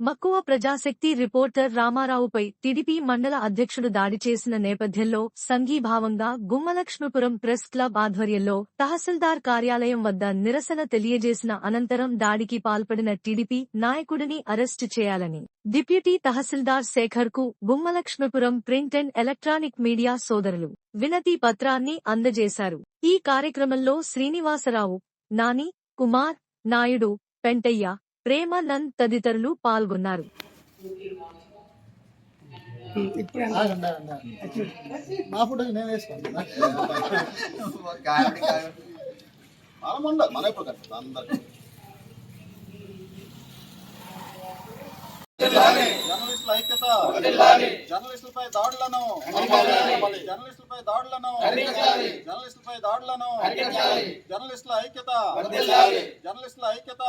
మక్కువ Prajasakti reporter రామారావుపై TDP మండల అధ్యక్షుడు దాడి చేసిన నేపథ్యంలో సంఘీభావంగా గుమ్మలక్ష్మీపురం ప్రెస్ క్లబ్ ఆధ్వర్యంలో తహసీల్దార్ కార్యాలయం వద్ద నిరసన తెలియజేసిన అనంతరం దాడికి పాల్పడిన టీడీపీ నాయకుడిని అరెస్టు చేయాలని deputy tahsildar శేఖర్కు Gummalakshmipuram print and electronic media సోదరులు వినతి పత్రాన్ని అందజేశారు. ఈ కార్యక్రమంలో శ్రీనివాసరావు నాని కుమార్ నాయుడు పెంటయ్య ప్రేమానంద్ తదితరులు పాల్గొన్నారు. ఇప్పుడు. మా ఫోటోకి నేను వేసుకోండి మనం ఉండదు మన ఎప్పుడు కట్టదు అందరు జర్నలిస్టుల ఐక్యత జర్నలిస్టులపై దాడులను. జర్నలిస్టులపై దాడులను. జర్నలిస్టులపై దాడులను. జర్నలిస్టుల ఐక్యత. జర్నలిస్టుల ఐక్యత.